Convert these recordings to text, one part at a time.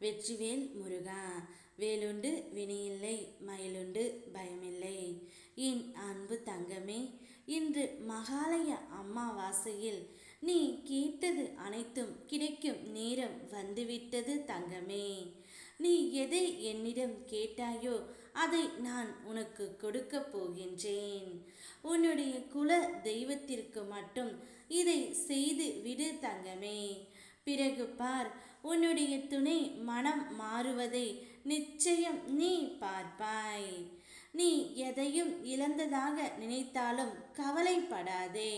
வெற்றிவேல் முருகா. வேலுண்டு வினையில்லை மயிலுண்டு பயமில்லை. என் அன்பு தங்கமே இன்று மகாலய அம்மாவாசையில் நீ கேட்டது அனைத்தும் கிடைக்கும் நேரம் வந்துவிட்டது தங்கமே. நீ எதை என்னிடம் கேட்டாயோ அதை நான் உனக்கு கொடுக்க போகின்றேன். உன்னுடைய குல தெய்வத்திற்கு மட்டும் இதை செய்து விடு தங்கமே. பிறகு பார் உன்னுடைய துணை மனம் மாறுவதை நிச்சயம் நீ பார்ப்பாய். நீ எதையும் இழந்ததாக நினைத்தாலும் கவலைப்படாதே.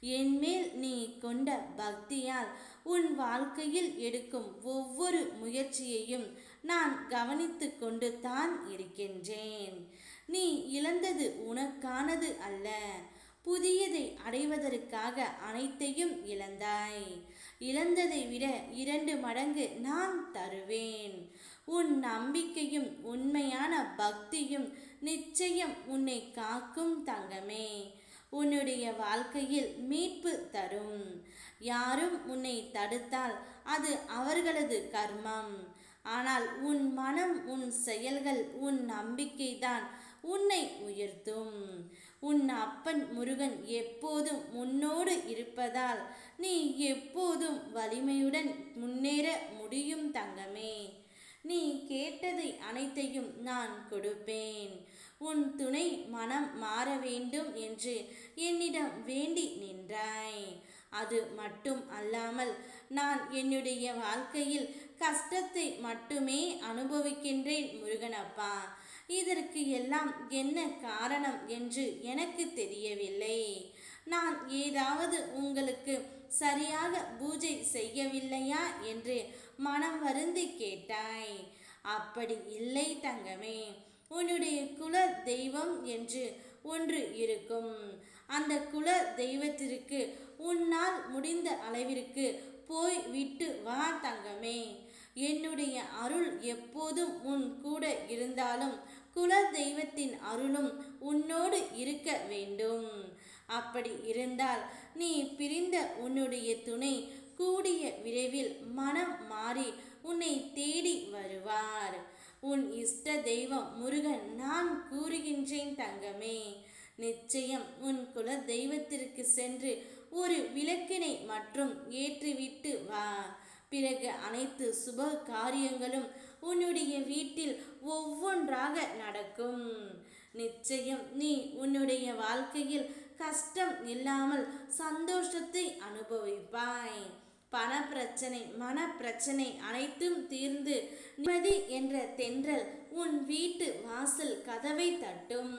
என்மேல் நீ கொண்ட பக்தியால் உன் வாழ்க்கையில் எடுக்கும் ஒவ்வொரு முயற்சியையும் நான் கவனித்து கொண்டு தான் இருக்கின்றேன். நீ இழந்தது உனக்கானது அல்ல. புதியதை அடைவதற்காக அனைத்தையும் இழந்தாய். இழந்ததை விட இரண்டு மடங்கு நான் தருவேன். உன் நம்பிக்கையும் உண்மையான பக்தியும் நிச்சயம் உன்னை காக்கும் தங்கமே. உன்னுடைய வாழ்க்கையில் மீட்பு தரும். யாரும் உன்னை தடுத்தால் அது அவர்களது கர்மம். ஆனால் உன் மனம் உன் செயல்கள் உன் நம்பிக்கைதான் உன்னை உயர்த்தும். உன் அப்பன் முருகன் எப்போதும் முன்னோடு இருப்பதால் நீ எப்போதும் வலிமையுடன் முன்னேற முடியும் தங்கமே. நீ கேட்டதை அனைத்தையும் நான் கொடுப்பேன். உன் துணை மனம் மாற வேண்டும் என்று என்னிடம் வேண்டி நின்றாய். அது மட்டும் அல்லாமல் நான் என்னுடைய வாழ்க்கையில் கஷ்டத்தை மட்டுமே அனுபவிக்கின்றேன் முருகனப்பா. இதற்கு எல்லாம் என்ன காரணம் என்று எனக்கு தெரியவில்லை. நான் ஏதாவது உங்களுக்கு சரியாக பூஜை செய்யவில்லையா என்று மனம் வருந்தி கேட்டாய். அப்படி இல்லை தங்கமே. உன்னுடைய குல தெய்வம் என்று ஒன்று இருக்கும். அந்த குல தெய்வத்திற்கு உன்னால் முடிந்த அளவிற்கு போய் விட்டு வா தங்கமே. என்னுடைய அருள் எப்போதும் உன் கூட இருந்தாலும் குல தெய்வத்தின் அருளும் உன்னோடு இருக்க வேண்டும். அப்படி இருந்தால் நீ பிரிந்த உன்னுடைய துணை கூடிய விரைவில் மனம் மாறி உன்னை தேடி வருவார் உன் இஷ்ட தெய்வம் முருகன் நான் கூறுகின்றேன் தங்கமே. நிச்சயம் உன் குல தெய்வத்திற்கு சென்று ஒரு விளக்கினை மற்றும் ஏற்றிவிட்டு வா. பிறகு அனைத்து சுப காரியங்களும் உன்னுடைய வீட்டில் ஒவ்வொன்றாக நடக்கும். நிச்சயம் நீ உன்னுடைய வாழ்க்கையில் கஷ்டம் இல்லாமல் சந்தோஷத்தை அனுபவிப்பாய். பண பிரச்சனை மன பிரச்சனை அனைத்தும் தீர்ந்து நிம்மதி என்ற தென்றல் உன் வீட்டு வாசல் கதவை தட்டும்.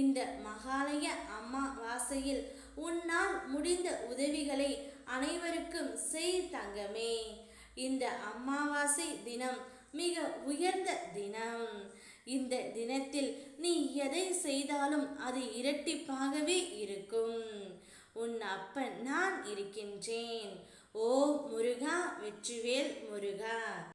இந்த மகாலய அம்மா வாசையில் உன்னால் முடிந்த உதவிகளை அனைவருக்கும் செய் தங்கமே. இந்த அம்மாவாசை தினம் மிக உயர்ந்த தினம். இந்த தினத்தில் நீ எதை செய்தாலும் அது இரட்டிப்பாகவே இருக்கும். உன் அப்பன் நான் இருக்கின்றேன். ஓ முருகா வெற்றிவேல் முருகா